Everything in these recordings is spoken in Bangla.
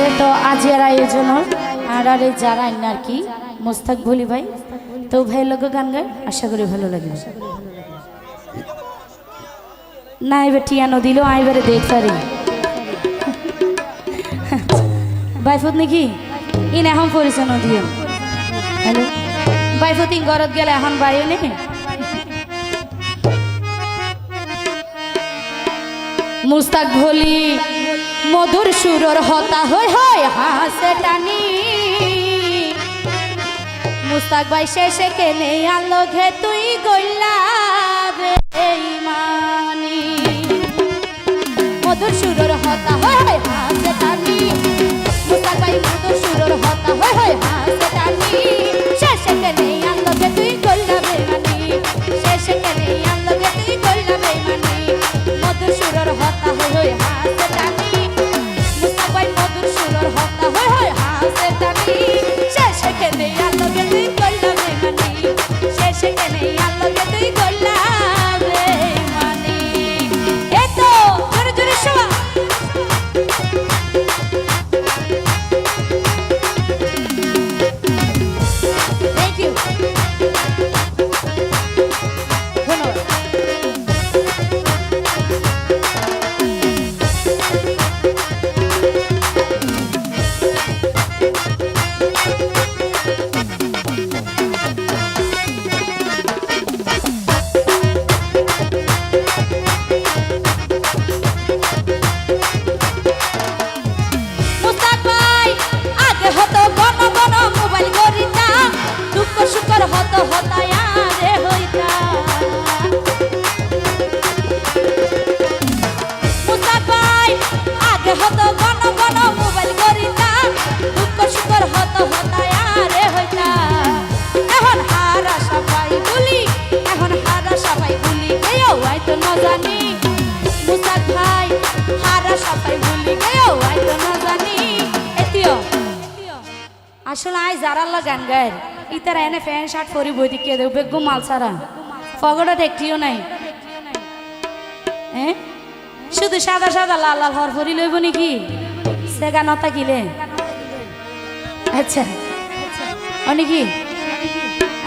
আছে। তো আজিয়ার আয়োজন আর আর যারা আইন আর কি, মোস্তাক ভুলি ভাই, তো ভাই লোক গান গায়, আশা করি ভালো লাগবে। না, এবার টিয়ানো দিল আইবারে দেখ পারি। বাইফত নাকি? ইন এখন পরিচয় নদিও। হ্যালো? বাইফত ইন ঘরত গেলে এখন বাইও নে মুস্তাক ভলি মধুর সুরর হতা হই হয় হাসে টানি। মুস্তাক ভাই শেষে কেনে আলো ঘে তুই গইলা বেইমানি মধুর সুরর হতা হয় হয় হাসে টানি। মুস্তাক ভাই মধুর সুরর হতা হয় হয় হাসে টানি। আসলে আই যারা গান গায় ইতারা এনে ফ্যান শার্ট পরি বই দিকে দেব বেগু মাল সারা ফগড়ত একটিও নাই হ্যাঁ শুধু সাদা সাদা লাল লাল হর ভরি লইব নাকি সেগা নতা কিলে আচ্ছা অনেকি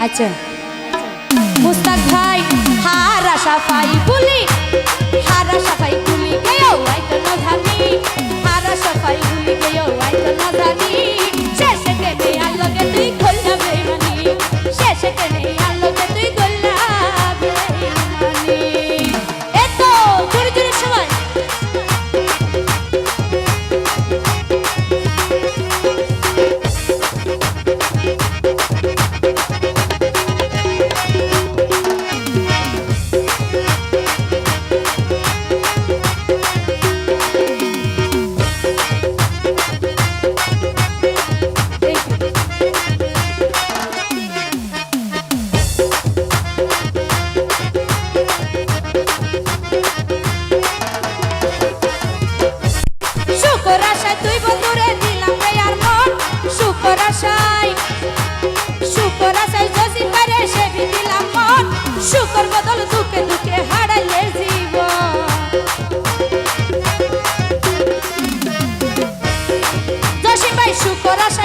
আচ্ছা মুস্তাক ভাই হারা সাফাই আশায়। শুকর আশায় যদি পারে সেবি দিলাম মন। শুকর বদল দুঃখে দুঃখে হারাইলে জীবন। জসিম ভাই, শুকর আশায়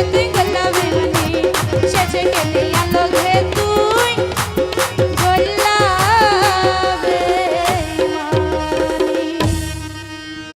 মাইয়ার লগে তুই গল্লা বিলনি শেষে গেলি